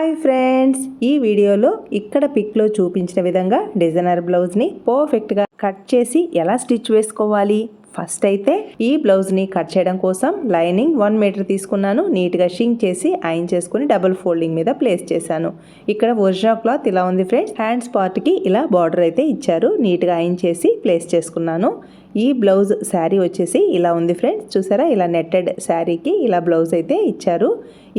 Hi friends. ఈ వీడియోలో ఇక్కడ పిక్లో చూపించిన విధంగా డిజైనర్ బ్లౌజ్ని పర్ఫెక్ట్గా కట్ చేసి ఎలా స్టిచ్ వేసుకోవాలి. ఫస్ట్ అయితే ఈ బ్లౌజ్ని కట్ చేయడం కోసం లైనింగ్ వన్ మీటర్ తీసుకున్నాను. నీట్గా షింక్ చేసి ఐన్ చేసుకుని డబుల్ ఫోల్డింగ్ మీద ప్లేస్ చేశాను. ఇక్కడ ఒరిజినల్ క్లాత్ ఇలా ఉంది ఫ్రెండ్స్. హ్యాండ్స్ పార్ట్కి ఇలా బార్డర్ అయితే ఇచ్చారు. నీట్గా ఐన్ చేసి ప్లేస్ చేసుకున్నాను. ఈ బ్లౌజ్ శారీ వచ్చేసి ఇలా ఉంది ఫ్రెండ్స్. చూసారా? ఇలా నెట్టెడ్ శారీకి ఇలా బ్లౌజ్ అయితే ఇచ్చారు.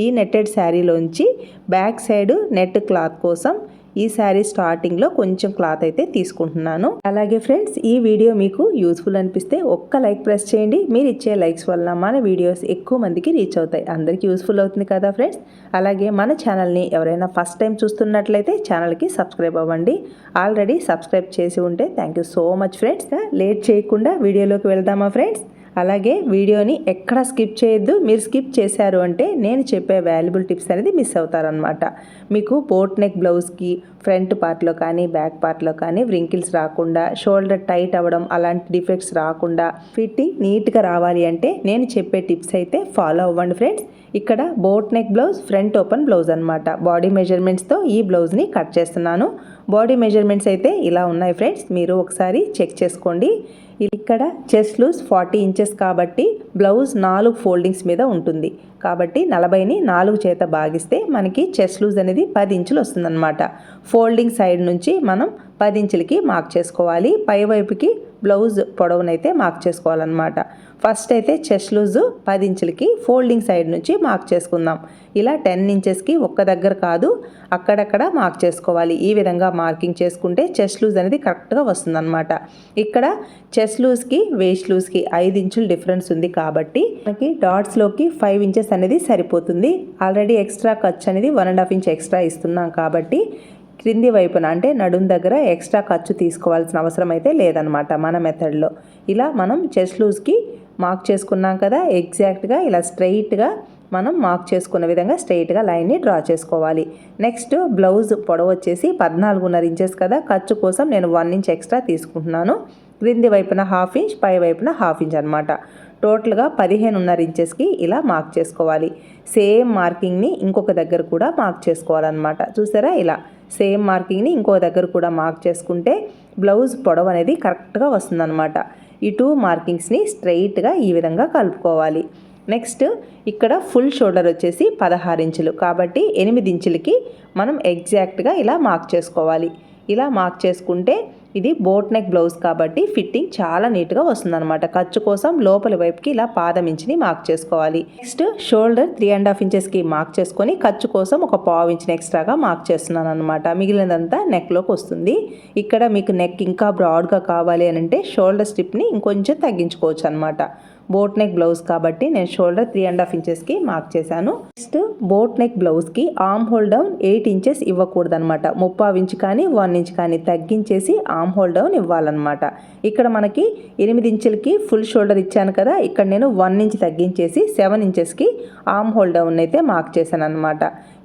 ఈ నెట్టెడ్ శారీలోంచి బ్యాక్ సైడ్ నెట్ క్లాత్ కోసం ఈ శారీ స్టార్టింగ్లో కొంచెం క్లాత్ అయితే తీసుకుంటున్నాను. అలాగే ఫ్రెండ్స్ ఈ వీడియో మీకు యూస్ఫుల్ అనిపిస్తే ఒక్క లైక్ ప్రెస్ చేయండి. మీరు ఇచ్చే లైక్స్ వల్ల మన వీడియోస్ ఎక్కువ మందికి రీచ్ అవుతాయి. అందరికీ యూస్ఫుల్ అవుతుంది కదా ఫ్రెండ్స్ అలాగే మన ఛానల్ని ఎవరైనా ఫస్ట్ టైం చూస్తున్నట్లయితే ఛానల్కి సబ్స్క్రైబ్ అవ్వండి. ఆల్రెడీ సబ్స్క్రైబ్ చేసి ఉంటే thank you so much friends late చేయకుండా వీడియోలోకి వెళ్దామా ఫ్రెండ్స్ అలాగే వీడియోని ఎక్కడ స్కిప్ చేయొద్దు. మీరు స్కిప్ చేశారు అంటే నేను చెప్పే వాల్యుబుల్ టిప్స్ అనేది మిస్ అవుతారనమాట మీకు బోట్ నెక్ బ్లౌజ్కి ఫ్రంట్ పార్ట్లో కానీ బ్యాక్ పార్ట్లో కానీ వ్రింకిల్స్ రాకుండా షోల్డర్ టైట్ అవ్వడం అలాంటి డిఫెక్ట్స్ రాకుండా ఫిట్టింగ్ నీట్గా రావాలి అంటే నేను చెప్పే టిప్స్ అయితే ఫాలో అవ్వండి ఫ్రెండ్స్. ఇక్కడ boat neck blouse front open blouse అనమాట బాడీ మెజర్మెంట్స్తో ఈ బ్లౌజ్ని కట్ చేస్తున్నాను. బాడీ మెజర్మెంట్స్ అయితే ఇలా ఉన్నాయి ఫ్రెండ్స్. మీరు ఒకసారి చెక్ చేసుకోండి. ఇక్కడ చెస్ట్ లూజ్ ఫార్టీ ఇంచెస్ కాబట్టి బ్లౌజ్ నాలుగు ఫోల్డింగ్స్ మీద ఉంటుంది. కాబట్టి నలభైని నాలుగు చేత భాగిస్తే మనకి చెస్ట్ లూజ్ అనేది పది ఇంచులు వస్తుందన్నమాట. ఫోల్డింగ్ సైడ్ నుంచి మనం పది ఇంచులకి మార్క్ చేసుకోవాలి. పై వైపుకి బ్లౌజ్ పొడవునైతే మార్క్ చేసుకోవాలన్నమాట. ఫస్ట్ అయితే చెస్ట్ లూజ్ పది ఇంచులకి ఫోల్డింగ్ సైడ్ నుంచి మార్క్ చేసుకుందాం. ఇలా టెన్ ఇంచెస్కి ఒక్క దగ్గర కాదు అక్కడక్కడ మార్క్ చేసుకోవాలి. ఈ విధంగా మార్కింగ్ చేసుకుంటే చెస్ట్ లూజ్ అనేది కరెక్ట్గా వస్తుందన్నమాట. ఇక్కడ చెస్ట్ లూజ్కి వేస్ట్ లూజ్కి ఐదు ఇంచులు డిఫరెన్స్ ఉంది కాబట్టి మనకి డాట్స్లోకి ఫైవ్ ఇంచెస్ అనేది సరిపోతుంది. ఆల్రెడీ ఎక్స్ట్రా ఖర్చు అనేది one and half inch extra ఇస్తున్నాం కాబట్టి క్రింది వైపున అంటే నడుం దగ్గర ఎక్స్ట్రా ఖర్చు తీసుకోవాల్సిన అవసరం అయితే లేదనమాట మన మెథడ్లో. ఇలా మనం చెస్ట్ లూజ్కి మార్క్ చేసుకున్నాం కదా ఎగ్జాక్ట్గా ఇలా స్ట్రైట్గా మనం మార్క్ చేసుకున్న విధంగా స్ట్రైట్గా లైన్ని డ్రా చేసుకోవాలి. నెక్స్ట్ బ్లౌజ్ పొడవు వచ్చేసి పద్నాలుగున్నర ఇంచెస్ కదా ఖర్చు కోసం నేను వన్ ఇంచ్ ఎక్స్ట్రా తీసుకుంటున్నాను. క్రింది వైపున హాఫ్ ఇంచ్ పై వైపున హాఫ్ ఇంచ్ అనమాట టోటల్గా పదిహేనున్నర ఇంచెస్కి ఇలా మార్క్ చేసుకోవాలి. సేమ్ మార్కింగ్ని ఇంకొక దగ్గర కూడా మార్క్ చేసుకోవాలన్నమాట. చూసారా ఇలా? సేమ్ మార్కింగ్ని ఇంకో దగ్గర కూడా మార్క్ చేసుకుంటే బ్లౌజ్ పొడవు అనేది కరెక్ట్గా వస్తుందన్నమాట. ఈ టూ మార్కింగ్స్ని స్ట్రైట్గా ఈ విధంగా కలుపుకోవాలి. నెక్స్ట్ ఇక్కడ ఫుల్ షోల్డర్ వచ్చేసి పదహారు ఇంచులు. కాబట్టి ఎనిమిది ఇంచులకి మనం ఎగ్జాక్ట్గా ఇలా మార్క్ చేసుకోవాలి. ఇలా మార్క్ చేసుకుంటే ఇది బోట్ నెక్ బ్లౌజ్ కాబట్టి ఫిట్టింగ్ చాలా నీట్గా వస్తుందన్నమాట. ఖర్చు కోసం లోపలి వైపుకి ఇలా పాదం ఇంచిని మార్క్ చేసుకోవాలి. Next shoulder three and half ఇంచెస్కి మార్క్ చేసుకొని ఖర్చు కోసం ఒక పావు ఇంచ్ని ఎక్స్ట్రాగా మార్క్ చేస్తున్నాను అనమాట మిగిలినదంతా నెక్లోకి వస్తుంది. ఇక్కడ మీకు నెక్ ఇంకా బ్రాడ్గా కావాలి అని అంటే షోల్డర్ స్ట్రిప్ని ఇంకొంచెం తగ్గించుకోవచ్చు అనమాట బోట్ నెక్ బ్లౌజ్ కాబట్టి నేను షోల్డర్ త్రీ అండ్ హాఫ్ ఇంచెస్కి మార్క్ చేశాను. నెక్స్ట్ బోట్ నెక్ బ్లౌజ్కి arm hole down eight inches ఇవ్వకూడదు అనమాట ముప్పావు ఇంచ్ కానీ వన్ ఇంచ్ కానీ తగ్గించేసి ఆమ్ హోల్ డౌన్ ఇవ్వాలన్నమాట. ఇక్కడ మనకి ఎనిమిది ఇంచులకి ఫుల్ షోల్డర్ ఇచ్చాను కదా ఇక్కడ నేను వన్ ఇంచ్ తగ్గించేసి సెవెన్ ఇంచెస్కి ఆమ్ హోల్ డౌన్ అయితే మార్క్ చేశాను అనమాట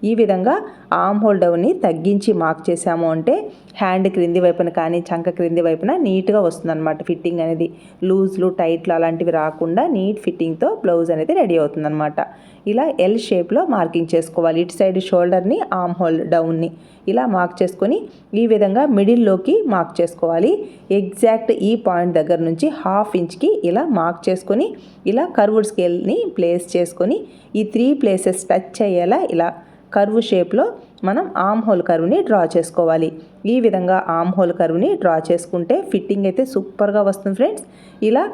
ఈ విధంగా ఆమ్ హోల్ డౌన్ని తగ్గించి మార్క్ చేసాము అంటే హ్యాండ్ క్రింది వైపున కానీ చంక క్రింది వైపున నీట్గా వస్తుందన్నమాట ఫిట్టింగ్ అనేది. లూజ్లు టైట్లు అలాంటివి రాకుండా నీట్ ఫిట్టింగ్తో బ్లౌజ్ అనేది రెడీ అవుతుందన్నమాట. ఇలా ఎల్ షేప్లో మార్కింగ్ చేసుకోవాలి. ఇటు సైడ్ షోల్డర్ని ఆమ్ హోల్ డౌన్ని ఇలా మార్క్ చేసుకొని ఈ విధంగా మిడిల్లోకి మార్క్ చేసుకోవాలి. ఎగ్జాక్ట్ ఈ పాయింట్ దగ్గర నుంచి హాఫ్ ఇంచ్కి ఇలా మార్క్ చేసుకొని ఇలా కర్వుడ్ స్కేల్ని ప్లేస్ చేసుకొని ఈ త్రీ ప్లేసెస్ టచ్ అయ్యేలా ఇలా కర్వ్ షేప్లో మనం ఆమ్ హోల్ కర్వ్ని డ్రా చేసుకోవాలి. ఈ విధంగా ఆమ్ హోల్ కర్వ్ని డ్రా చేసుకుంటే ఫిట్టింగ్ అయితే సూపర్గా వస్తుంది ఫ్రెండ్స్. ఇలా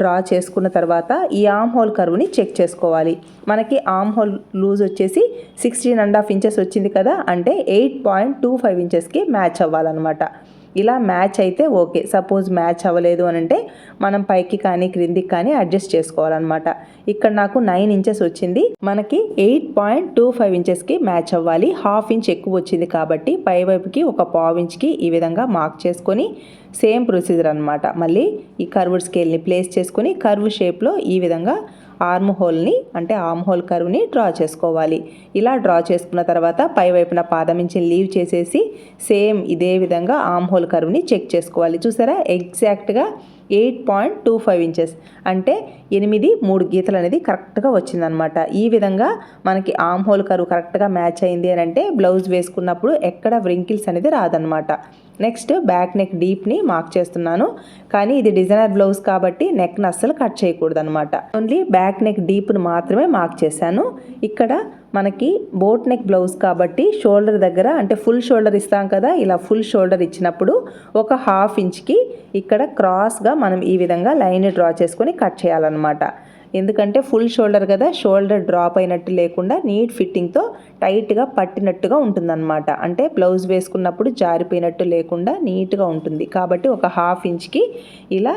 డ్రా చేసుకున్న తర్వాత ఈ ఆమ్ హోల్ కర్వ్ని చెక్ చేసుకోవాలి. మనకి ఆమ్ హోల్ లూజ్ వచ్చేసి సిక్స్టీన్ అండ్ హాఫ్ ఇంచెస్ వచ్చింది కదా అంటే ఎయిట్ పాయింట్ టూ ఫైవ్ ఇంచెస్కి మ్యాచ్ అవ్వాలన్నమాట. ఇలా మ్యాచ్ అయితే ఓకే. సపోజ్ మ్యాచ్ అవ్వలేదు అని అంటే మనం పైకి కానీ క్రిందికి కానీ అడ్జస్ట్ చేసుకోవాలన్నమాట. ఇక్కడ నాకు నైన్ ఇంచెస్ వచ్చింది. మనకి ఎయిట్ పాయింట్ టూ ఫైవ్ ఇంచెస్కి మ్యాచ్ అవ్వాలి. హాఫ్ ఇంచ్ ఎక్కువ వచ్చింది కాబట్టి పై వైపుకి ఒక పావు ఇంచ్కి ఈ విధంగా మార్క్ చేసుకొని సేమ్ ప్రొసీజర్ అనమాట మళ్ళీ ఈ కర్వ్డ్ స్కేల్ని ప్లేస్ చేసుకొని కర్వ్ షేప్లో ఈ విధంగా ఆర్మ్ హోల్ని అంటే ఆర్మ్ హోల్ కరువుని డ్రా చేసుకోవాలి. ఇలా డ్రా చేసుకున్న తర్వాత పై వైపున పాదమించి లీవ్ చేసేసి సేమ్ ఇదే విధంగా ఆర్మ్ హోల్ కరువుని చెక్ చేసుకోవాలి. చూసారా? ఎగ్జాక్ట్గా eight point two five inches అంటే ఎనిమిది మూడు గీతలు అనేది కరెక్ట్గా వచ్చిందనమాట ఈ విధంగా మనకి ఆమ్ హోల్ కరువు కరెక్ట్గా మ్యాచ్ అయింది అని అంటే బ్లౌజ్ వేసుకున్నప్పుడు ఎక్కడ వ్రింకిల్స్ అనేది రాదనమాట నెక్స్ట్ బ్యాక్ నెక్ డీప్ని మార్క్ చేస్తున్నాను. కానీ ఇది డిజైనర్ బ్లౌజ్ కాబట్టి నెక్ని అస్సలు కట్ చేయకూడదు అనమాట ఓన్లీ బ్యాక్ నెక్ డీప్ను మాత్రమే మార్క్ చేశాను. ఇక్కడ మనకి బోట్ నెక్ బ్లౌజ్ కాబట్టి షోల్డర్ దగ్గర అంటే ఫుల్ షోల్డర్ ఇస్తాం కదా ఇలా ఫుల్ షోల్డర్ ఇచ్చినప్పుడు ఒక హాఫ్ ఇంచ్కి ఇక్కడ క్రాస్గా మనం ఈ విధంగా లైన్ డ్రా చేసుకొని కట్ చేయాలన్నమాట. ఎందుకంటే ఫుల్ షోల్డర్ కదా షోల్డర్ డ్రాప్ అయినట్టు లేకుండా నీట్ ఫిట్టింగ్తో టైట్గా పట్టినట్టుగా ఉంటుందన్నమాట. అంటే బ్లౌజ్ వేసుకున్నప్పుడు జారిపోయినట్టు లేకుండా నీట్గా ఉంటుంది. కాబట్టి ఒక హాఫ్ ఇంచ్కి ఇలా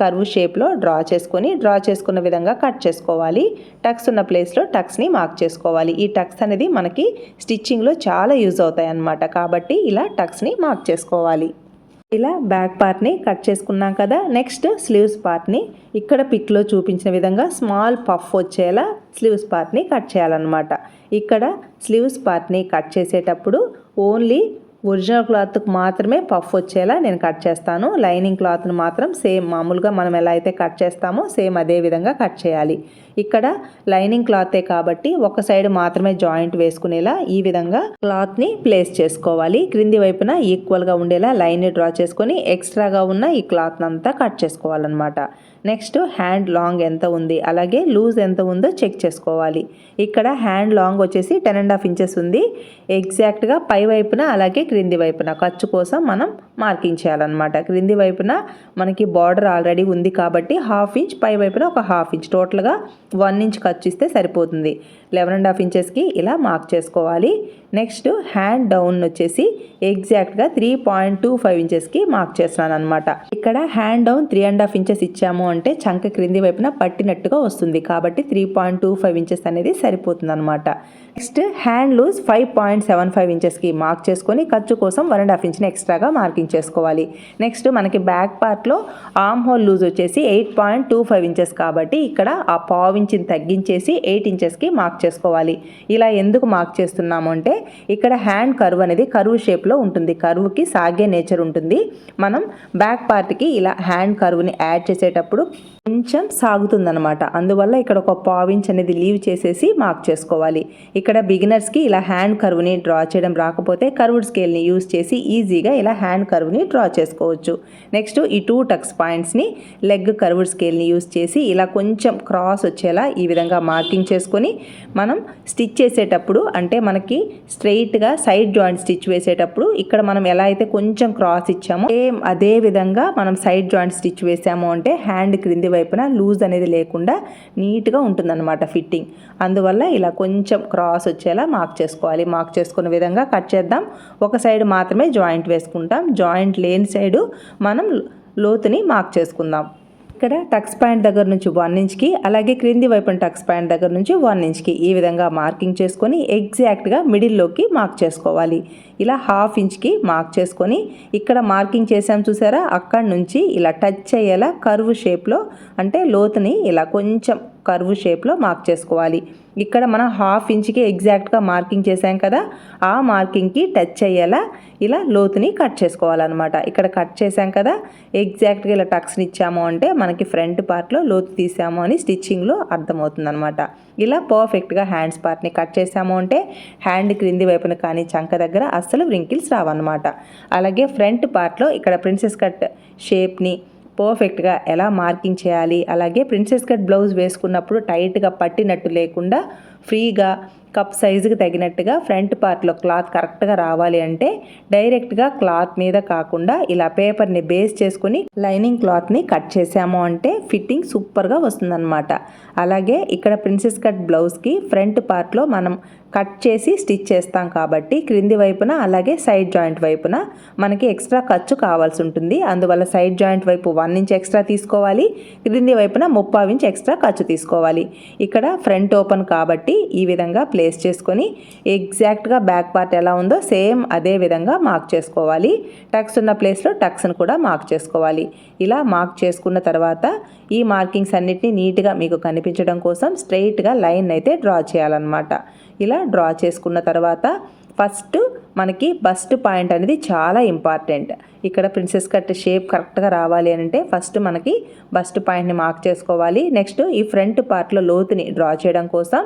కర్వ్ షేప్లో డ్రా చేసుకొని డ్రా చేసుకున్న విధంగా కట్ చేసుకోవాలి. టక్స్ ఉన్న ప్లేస్లో టక్స్ని మార్క్ చేసుకోవాలి. ఈ టక్స్ అనేది మనకి స్టిచ్చింగ్లో చాలా యూజ్ అవుతాయి అన్నమాట కాబట్టి ఇలా టక్స్ని మార్క్ చేసుకోవాలి. ఇలా బ్యాక్ పార్ట్ని కట్ చేసుకున్నాం కదా. నెక్స్ట్ స్లీవ్స్ పార్ట్ని ఇక్కడ పిక్లో చూపించిన విధంగా స్మాల్ పఫ్ వచ్చేలా స్లీవ్స్ పార్ట్ని కట్ చేయాలన్నమాట. ఇక్కడ స్లీవ్స్ పార్ట్ని కట్ చేసేటప్పుడు ఓన్లీ ఒరిజినల్ క్లాత్కి మాత్రమే పఫ్ వచ్చేలా నేను కట్ చేస్తాను. లైనింగ్ క్లాత్ను మాత్రం సేమ్ మామూలుగా మనం ఎలా అయితే కట్ చేస్తామో సేమ్ అదే విధంగా కట్ చేయాలి. ఇక్కడ లైనింగ్ క్లాతే కాబట్టి ఒక సైడ్ మాత్రమే జాయింట్ వేసుకునేలా ఈ విధంగా క్లాత్ని ప్లేస్ చేసుకోవాలి. క్రింది వైపున ఈక్వల్గా ఉండేలా లైన్ని డ్రా చేసుకొని ఎక్స్ట్రాగా ఉన్న ఈ క్లాత్ అంతా కట్ చేసుకోవాలన్నమాట. నెక్స్ట్ హ్యాండ్ లాంగ్ ఎంత ఉంది? అలాగే లూజ్ ఎంత ఉందో చెక్ చేసుకోవాలి. ఇక్కడ హ్యాండ్ లాంగ్ వచ్చేసి టెన్ అండ్ హాఫ్ ఇంచెస్ ఉంది. ఎగ్జాక్ట్గా పై వైపున అలాగే క్రింది వైపున ఖర్చు కోసం మనం మార్కింగ్ చేయాలన్నమాట. క్రింది వైపున మనకి బార్డర్ ఆల్రెడీ ఉంది కాబట్టి హాఫ్ ఇంచ్ పై వైపున ఒక హాఫ్ ఇంచ్. టోటల్గా వన్ ఇంచ్ ఖర్చు ఇస్తే సరిపోతుంది. లెవెన్ అండ్ హాఫ్ ఇంచెస్కి ఇలా మార్క్ చేసుకోవాలి. నెక్స్ట్ హ్యాండ్ డౌన్ వచ్చేసి ఎగ్జాక్ట్గా త్రీ పాయింట్ టూ ఫైవ్ ఇంచెస్కి మార్క్ చేస్తున్నాను అనమాట ఇక్కడ hand down three and half inches ఇచ్చాము అంటే చంక క్రింది వైపున పట్టినట్టుగా వస్తుంది. కాబట్టి three point two five inches అనేది సరిపోతుంది అనమాట next hand loose five point seven five ఇంచెస్కి మార్క్ చేసుకొని ఖర్చు కోసం వన్ అండ్ హాఫ్ ఇంచ్ని ఎక్స్ట్రాగా మార్కింగ్ చేసుకోవాలి. నెక్స్ట్ మనకి బ్యాక్ పార్ట్లో ఆర్మ్ హోల్ లూజ్ వచ్చేసి eight point two five inches కాబట్టి ఇక్కడ ఆ పావు ఇంచ్ని తగ్గించేసి ఎయిట్ ఇంచెస్కి మార్క్ చేసుకోవాలి. ఇలా ఎందుకు మార్క్ చేస్తున్నాము అంటే ఇక్కడ హ్యాండ్ కర్వ్ అనేది కర్వ్ షేప్లో ఉంటుంది. కర్వ్కి సాగే నేచర్ ఉంటుంది. మనం బ్యాక్ పార్ట్కి ఇలా హ్యాండ్ కర్వ్ని యాడ్ చేసేటప్పుడు కొంచెం సాగుతుందనమాట అందువల్ల ఇక్కడ ఒక పావించ్ అనేది లీవ్ చేసేసి మార్క్ చేసుకోవాలి. ఇక్కడ బిగినర్స్కి ఇలా హ్యాండ్ కర్వ్ని డ్రా చేయడం రాకపోతే కర్వ్డ్ స్కేల్ని యూస్ చేసి ఈజీగా ఇలా హ్యాండ్ కర్వ్ని డ్రా చేసుకోవచ్చు. నెక్స్ట్ ఈ టూ టక్స్ పాయింట్స్ని లెగ్ కర్వ్డ్ స్కేల్ని యూస్ చేసి ఇలా కొంచెం క్రాస్ వచ్చేలా ఈ విధంగా మార్కింగ్ చేసుకొని మనం స్టిచ్ చేసేటప్పుడు అంటే మనకి స్ట్రెయిట్గా సైడ్ జాయింట్ స్టిచ్ వేసేటప్పుడు ఇక్కడ మనం ఎలా అయితే కొంచెం క్రాస్ ఇచ్చామో సేమ్ అదే విధంగా మనం సైడ్ జాయింట్ స్టిచ్ వేసాము అంటే హ్యాండ్ క్రింది వైపున లూజ్ అనేది లేకుండా నీట్గా ఉంటుందన్నమాట ఫిట్టింగ్. అందువల్ల ఇలా కొంచెం క్రాస్ వచ్చేలా మార్క్ చేసుకోవాలి. మార్క్ చేసుకున్న విధంగా కట్ చేద్దాం. ఒక సైడ్ మాత్రమే జాయింట్ వేసుకుంటాం. జాయింట్ లేని సైడు మనం లోతుని మార్క్ చేసుకుందాం. ఇక్కడ టక్స్ పాయింట్ దగ్గర నుంచి వన్ ఇంచ్కి అలాగే క్రింది వైపున టక్స్ పాయింట్ దగ్గర నుంచి వన్ ఇంచ్కి ఈ విధంగా మార్కింగ్ చేసుకొని ఎగ్జాక్ట్గా మిడిల్లోకి మార్క్ చేసుకోవాలి. ఇలా హాఫ్ ఇంచ్కి మార్క్ చేసుకొని ఇక్కడ మార్కింగ్ చేసాం చూసారా? అక్కడ నుంచి ఇలా టచ్ అయ్యేలా కర్వ్ షేప్లో అంటే లోతుని ఇలా కొంచెం కర్వ్ షేప్లో మార్క్ చేసుకోవాలి. ఇక్కడ మనం హాఫ్ ఇంచ్కి ఎగ్జాక్ట్గా మార్కింగ్ చేసాం కదా ఆ మార్కింగ్కి టచ్ అయ్యేలా ఇలా లోతుని కట్ చేసుకోవాలన్నమాట. ఇక్కడ కట్ చేసాం కదా ఎగ్జాక్ట్గా ఇలా టక్స్ని ఇచ్చాము అంటే మనకి ఫ్రంట్ పార్ట్లో లోతు తీసాము అని స్టిచ్చింగ్లో అర్థమవుతుంది అనమాట ఇలా పర్ఫెక్ట్గా హ్యాండ్స్ పార్ట్ని కట్ చేసాము అంటే హ్యాండ్ క్రింది వైపున కానీ చంక దగ్గర అస్సలు వ్రింకిల్స్ రావన్నమాట. అలాగే ఫ్రంట్ పార్ట్లో ఇక్కడ ప్రిన్సెస్ కట్ షేప్ని పర్ఫెక్ట్గా ఎలా మార్కింగ్ చేయాలి అలాగే ప్రిన్సెస్ కట్ బ్లౌజ్ వేసుకున్నప్పుడు టైట్గా పట్టినట్టు లేకుండా ఫ్రీగా కప్ సైజుకి తగినట్టుగా ఫ్రంట్ పార్ట్లో క్లాత్ కరెక్ట్గా రావాలి అంటే డైరెక్ట్గా క్లాత్ మీద కాకుండా ఇలా పేపర్ని బేస్ చేసుకుని లైనింగ్ క్లాత్ని కట్ చేసాము అంటే ఫిట్టింగ్ సూపర్గా వస్తుందన్నమాట. అలాగే ఇక్కడ ప్రిన్సెస్ కట్ బ్లౌజ్కి ఫ్రంట్ పార్ట్లో మనం కట్ చేసి స్టిచ్ చేస్తాం కాబట్టి క్రింది వైపున అలాగే సైడ్ జాయింట్ వైపున మనకి ఎక్స్ట్రా ఖర్చు కావాల్సి ఉంటుంది. అందువల్ల సైడ్ జాయింట్ వైపు వన్ ఇంచ్ ఎక్స్ట్రా తీసుకోవాలి క్రింది వైపున ముప్పావు ఇంచ్ ఎక్స్ట్రా ఖర్చు తీసుకోవాలి. ఇక్కడ ఫ్రంట్ ఓపెన్ కాబట్టి ఈ విధంగా ప్లేస్ చేసుకొని ఎగ్జాక్ట్గా బ్యాక్ పార్ట్ ఎలా ఉందో సేమ్ అదే విధంగా మార్క్ చేసుకోవాలి. టక్స్ ఉన్న ప్లేస్లో టక్స్ను కూడా మార్క్ చేసుకోవాలి. ఇలా మార్క్ చేసుకున్న తర్వాత ఈ మార్కింగ్స్ అన్నిటిని నీట్గా మీకు కనిపించడం కోసం స్ట్రైట్గా లైన్ అయితే డ్రా చేయాలన్నమాట. ఇలా డ్రా చేసుకున్న తర్వాత ఫస్ట్ మనకి బస్ట్ పాయింట్ అనేది చాలా ఇంపార్టెంట్. ఇక్కడ ప్రిన్సెస్ కట్ షేప్ కరెక్ట్గా రావాలి అని అంటే ఫస్ట్ మనకి బస్ట్ పాయింట్ని మార్క్ చేసుకోవాలి. నెక్స్ట్ ఈ ఫ్రంట్ పార్ట్లో లోతుని డ్రా చేయడం కోసం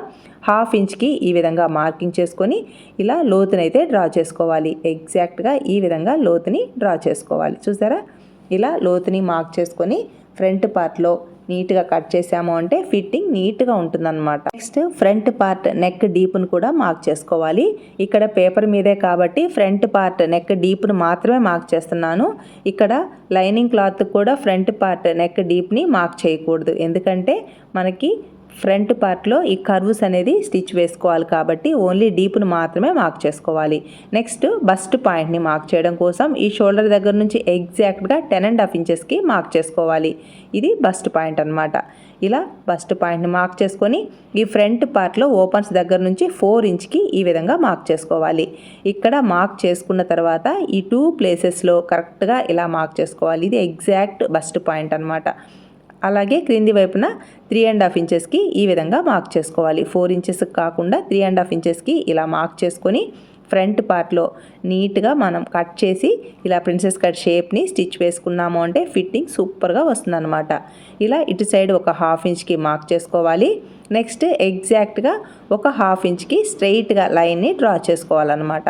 హాఫ్ ఇంచ్కి ఈ విధంగా మార్కింగ్ చేసుకొని ఇలా లోతుని అయితే డ్రా చేసుకోవాలి. ఎగ్జాక్ట్గా ఈ విధంగా లోతుని డ్రా చేసుకోవాలి. చూసారా? ఇలా లోతుని మార్క్ చేసుకొని ఫ్రంట్ పార్ట్లో నీట్గా కట్ చేసాము అంటే ఫిట్టింగ్ నీట్గా ఉంటుందన్నమాట. నెక్స్ట్ ఫ్రంట్ పార్ట్ నెక్ డీప్ను కూడా మార్క్ చేసుకోవాలి. ఇక్కడ పేపర్ మీదే కాబట్టి ఫ్రంట్ పార్ట్ నెక్ డీప్ను మాత్రమే మార్క్ చేస్తున్నాను. ఇక్కడ లైనింగ్ క్లాత్ కూడా ఫ్రంట్ పార్ట్ నెక్ డీప్ని మార్క్ చేయకూడదు. ఎందుకంటే మనకి ఫ్రంట్ పార్ట్లో ఈ కర్వ్స్ అనేది స్టిచ్ వేసుకోవాలి కాబట్టి ఓన్లీ డీప్ను మాత్రమే మార్క్ చేసుకోవాలి. నెక్స్ట్ బస్ట్ పాయింట్ని మార్క్ చేయడం కోసం ఈ షోల్డర్ దగ్గర నుంచి ఎగ్జాక్ట్గా టెన్ అండ్ హాఫ్ ఇంచెస్కి మార్క్ చేసుకోవాలి. ఇది బస్ట్ పాయింట్ అనమాట ఇలా బస్ట్ పాయింట్ని మార్క్ చేసుకొని ఈ ఫ్రంట్ పార్ట్లో ఓపెన్స్ దగ్గర నుంచి ఫోర్ ఇంచ్కి ఈ విధంగా మార్క్ చేసుకోవాలి. ఇక్కడ మార్క్ చేసుకున్న తర్వాత ఈ టూ ప్లేసెస్లో కరెక్ట్గా ఇలా మార్క్ చేసుకోవాలి. ఇది ఎగ్జాక్ట్ బస్ట్ పాయింట్ అనమాట అలాగే క్రింది వైపున త్రీ అండ్ హాఫ్ ఇంచెస్కి ఈ విధంగా మార్క్ చేసుకోవాలి. ఫోర్ ఇంచెస్ కాకుండా త్రీ అండ్ హాఫ్ ఇంచెస్కి ఇలా మార్క్ చేసుకొని ఫ్రంట్ పార్ట్లో నీట్గా మనం కట్ చేసి ఇలా ప్రిన్సెస్ కట్ షేప్ని స్టిచ్ వేసుకున్నాము అంటే ఫిట్టింగ్ సూపర్గా వస్తుందన్నమాట. ఇలా ఇటు సైడ్ ఒక హాఫ్ ఇంచ్కి మార్క్ చేసుకోవాలి. నెక్స్ట్ ఎగ్జాక్ట్గా ఒక హాఫ్ ఇంచ్కి స్ట్రైట్గా లైన్ని డ్రా చేసుకోవాలన్నమాట.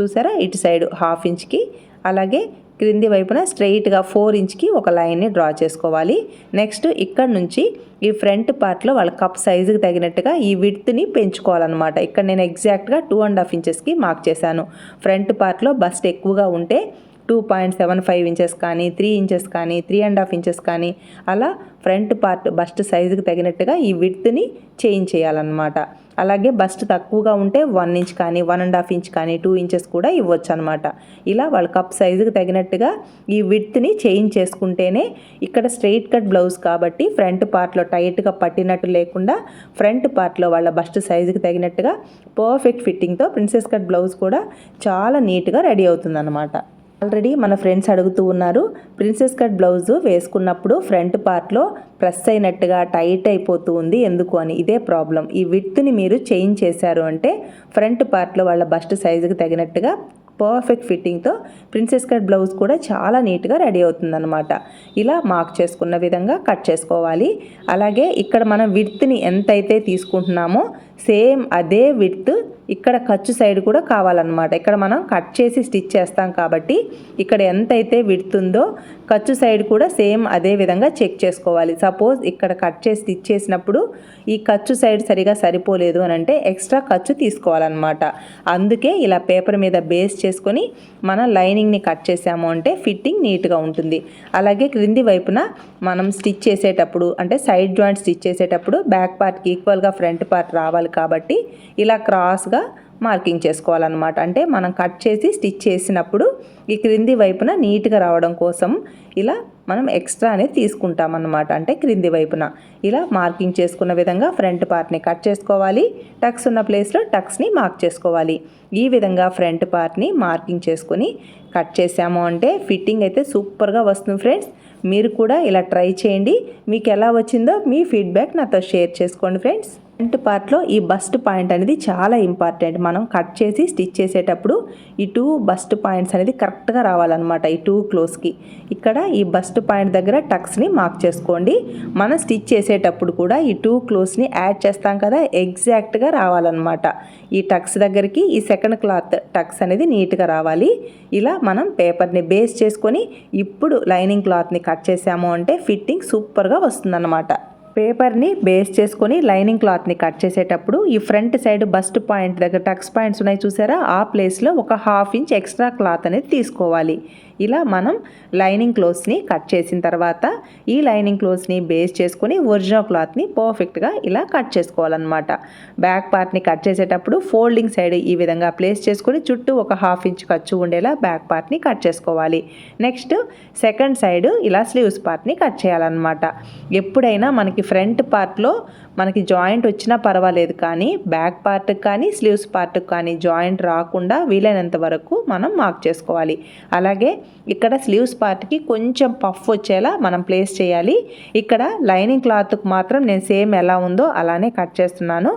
చూసారా? ఇటు సైడ్ హాఫ్ ఇంచ్కి అలాగే క్రింది వైపున స్ట్రెయిట్గా ఫోర్ ఇంచ్కి ఒక లైన్ని డ్రా చేసుకోవాలి. నెక్స్ట్ ఇక్కడ నుంచి ఈ ఫ్రంట్ పార్ట్లో వాళ్ళ కప్ సైజుకి తగినట్టుగా ఈ విడ్త్ని పెంచుకోవాలన్నమాట. ఇక్కడ నేను ఎగ్జాక్ట్గా టూ అండ్ హాఫ్ ఇంచెస్కి మార్క్ చేశాను. ఫ్రంట్ పార్ట్లో బస్ట్ ఎక్కువగా ఉంటే two point seven five inches కానీ త్రీ ఇంచెస్ కానీ త్రీ అండ్ హాఫ్ ఇంచెస్ కానీ అలా ఫ్రంట్ పార్ట్ బస్ట్ సైజుకి తగినట్టుగా ఈ విడ్త్ని చేంజ్ చేయాలన్నమాట. అలాగే బస్ట్ తక్కువగా ఉంటే వన్ ఇంచ్ కానీ వన్ అండ్ హాఫ్ ఇంచ్ కానీ టూ ఇంచెస్ కూడా ఇవ్వచ్చు అనమాట ఇలా వాళ్ళ కప్ సైజుకి తగినట్టుగా ఈ విడ్త్ని చేంజ్ చేసుకుంటేనే ఇక్కడ స్ట్రెయిట్ కట్ బ్లౌజ్ కాబట్టి ఫ్రంట్ పార్ట్లో టైట్గా పట్టినట్టు లేకుండా ఫ్రంట్ పార్ట్లో వాళ్ళ బస్ట్ సైజుకి తగినట్టుగా పర్ఫెక్ట్ ఫిట్టింగ్తో ప్రిన్సెస్ కట్ బ్లౌజ్ కూడా చాలా నీట్గా రెడీ అవుతుందన్నమాట ఆల్రెడీ మన ఫ్రెండ్స్ అడుగుతూ ఉన్నారు ప్రిన్సెస్ కట్ బ్లౌజ్ వేసుకున్నప్పుడు ఫ్రంట్ పార్ట్లో ప్రెస్ అయినట్టుగా టైట్ అయిపోతూ ఉంది ఎందుకు అని ఇదే ప్రాబ్లం. ఈ విత్ని మీరు చేంజ్ చేశారు అంటే ఫ్రంట్ పార్ట్లో వాళ్ళ బస్ట్ సైజుకి తగినట్టుగా పర్ఫెక్ట్ ఫిట్టింగ్తో ప్రిన్సెస్ కట్ బ్లౌజ్ కూడా చాలా నీట్గా రెడీ అవుతుందన్నమాట. ఇలా మార్క్ చేసుకున్న విధంగా కట్ చేసుకోవాలి. అలాగే ఇక్కడ మనం విడ్త్ని ఎంతైతే తీసుకుంటున్నామో సేమ్ అదే విడ్త్ ఇక్కడ ఖర్చు సైడ్ కూడా కావాలన్నమాట. ఇక్కడ మనం కట్ చేసి స్టిచ్ చేస్తాం కాబట్టి ఇక్కడ ఎంతైతే విడుతుందో ఖర్చు సైడ్ కూడా సేమ్ అదే విధంగా చెక్ చేసుకోవాలి. సపోజ్ ఇక్కడ కట్ చేసి స్టిచ్ చేసినప్పుడు ఈ ఖర్చు సైడ్ సరిగా సరిపోలేదు అని అంటే ఎక్స్ట్రా ఖర్చు తీసుకోవాలన్నమాట. అందుకే ఇలా పేపర్ మీద బేస్ చేసుకొని మన లైనింగ్ని కట్ చేసాము అంటే ఫిట్టింగ్ నీట్గా ఉంటుంది. అలాగే క్రింది వైపున మనం స్టిచ్ చేసేటప్పుడు అంటే సైడ్ జాయింట్ స్టిచ్ చేసేటప్పుడు బ్యాక్ పార్ట్కి ఈక్వల్గా ఫ్రంట్ పార్ట్ రావాలి కాబట్టి ఇలా క్రాస్గా మార్కింగ్ చేసుకోవాలన్నమాట. అంటే మనం కట్ చేసి స్టిచ్ చేసినప్పుడు ఈ క్రింది వైపున నీట్గా రావడం కోసం ఇలా మనం ఎక్స్ట్రా అనేది తీసుకుంటామన్నమాట. అంటే క్రింది వైపున ఇలా మార్కింగ్ చేసుకున్న విధంగా ఫ్రంట్ పార్ట్ని కట్ చేసుకోవాలి. టక్స్ ఉన్న ప్లేస్లో టక్స్ని మార్క్ చేసుకోవాలి. ఈ విధంగా ఫ్రంట్ పార్ట్ని మార్కింగ్ చేసుకొని కట్ చేసాము అంటే ఫిట్టింగ్ అయితే సూపర్గా వస్తుంది ఫ్రెండ్స్. మీరు కూడా ఇలా ట్రై చేయండి. మీకు ఎలా వచ్చిందో మీ ఫీడ్బ్యాక్ నాతో షేర్ చేసుకోండి ఫ్రెండ్స్. ఫ్రంట్ పార్ట్లో ఈ బస్ట్ పాయింట్ అనేది చాలా ఇంపార్టెంట్ మనం కట్ చేసి స్టిచ్ చేసేటప్పుడు ఈ టూ బస్ట్ పాయింట్స్ అనేది కరెక్ట్గా రావాలన్నమాట ఈ టూ క్లోజ్కి ఇక్కడ ఈ బస్ట్ పాయింట్ దగ్గర టక్స్ని మార్క్ చేసుకోండి. మనం స్టిచ్ చేసేటప్పుడు కూడా ఈ టూ క్లోజ్ని యాడ్ చేస్తాం కదా ఎగ్జాక్ట్గా రావాలన్నమాట. ఈ టక్స్ దగ్గరికి ఈ సెకండ్ క్లాత్ టక్స్ అనేది నీట్గా రావాలి. ఇలా మనం పేపర్ని బేస్ చేసుకొని ఇప్పుడు లైనింగ్ క్లాత్ని కట్ చేసాము అంటే ఫిట్టింగ్ సూపర్గా వస్తుందన్నమాట. పేపర్ని బేస్ చేసుకొని లైనింగ్ క్లాత్ని కట్ చేసేటప్పుడు ఈ ఫ్రంట్ సైడ్ బస్ట్ పాయింట్ దగ్గర టక్స్ పాయింట్స్ ఉన్నాయి చూసారా? ఆ ప్లేస్లో ఒక హాఫ్ ఇంచ్ ఎక్స్ట్రా క్లాత్ అనేది తీసుకోవాలి. ఇలా మనం లైనింగ్ క్లోత్స్ని కట్ చేసిన తర్వాత ఈ లైనింగ్ క్లోత్స్ని బేస్ చేసుకొని ఒరిజినల్ క్లాత్ని పర్ఫెక్ట్గా ఇలా కట్ చేసుకోవాలన్నమాట. బ్యాక్ పార్ట్ని కట్ చేసేటప్పుడు ఫోల్డింగ్ సైడ్ ఈ విధంగా ప్లేస్ చేసుకొని చుట్టూ ఒక హాఫ్ ఇంచ్ ఖర్చు ఉండేలా బ్యాక్ పార్ట్ని కట్ చేసుకోవాలి. నెక్స్ట్ సెకండ్ సైడ్ ఇలా స్లీవ్స్ పార్ట్ని కట్ చేయాలన్నమాట. ఎప్పుడైనా మనకి ఫ్రంట్ పార్ట్లో మనకి జాయింట్ వచ్చినా పర్వాలేదు కానీ బ్యాక్ పార్ట్కి కానీ స్లీవ్స్ పార్ట్కి కానీ జాయింట్ రాకుండా వీలైనంత వరకు మనం మార్క్ చేసుకోవాలి. అలాగే ఇక్కడ స్లీవ్స్ పార్ట్కి కొంచెం పఫ్ వచ్చేలా మనం ప్లేస్ చేయాలి. ఇక్కడ లైనింగ్ క్లాత్కు మాత్రం నేను సేమ్ ఎలా ఉందో అలానే కట్ చేస్తున్నాను.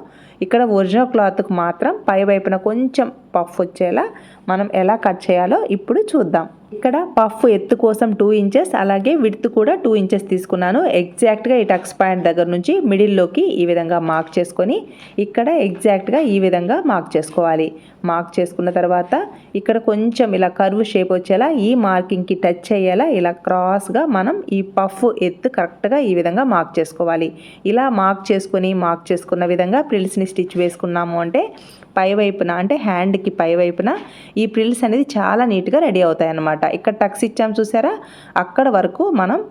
ఇక్కడ ఒరిజినల్ క్లాత్కి మాత్రం పై వైపున కొంచెం పఫ్ వచ్చేలా మనం ఎలా కట్ చేయాలో ఇప్పుడు చూద్దాం. ఇక్కడ పఫ్ ఎత్తు కోసం టూ ఇంచెస్ అలాగే విడ్త్ కూడా టూ ఇంచెస్ తీసుకున్నాను. ఎగ్జాక్ట్గా ఈ టక్స్ పాయింట్ దగ్గర నుంచి మిడిల్లోకి ఈ విధంగా మార్క్ చేసుకొని ఇక్కడ ఎగ్జాక్ట్గా ఈ విధంగా మార్క్ చేసుకోవాలి. మార్క్ చేసుకున్న తర్వాత ఇక్కడ కొంచెం ఇలా కర్వ్ షేప్ వచ్చేలా ఈ మార్కింగ్కి టచ్ అయ్యేలా ఇలా క్రాస్గా మనం ఈ పఫ్ ఎత్తు కరెక్ట్గా ఈ విధంగా మార్క్ చేసుకోవాలి. ఇలా మార్క్ చేసుకొని మార్క్ చేసుకున్న విధంగా ప్రిల్స్ని స్టిచ్ వేసుకున్నాము అంటే పై వైపున అంటే హ్యాండ్కి పై వైపున ఈ ప్రిల్స్ అనేది చాలా నీట్గా రెడీ అవుతాయి అన్నమాట ఇక్కడ టక్స్ ఇచ్చాం చూసారా? అక్కడ వరకు మనం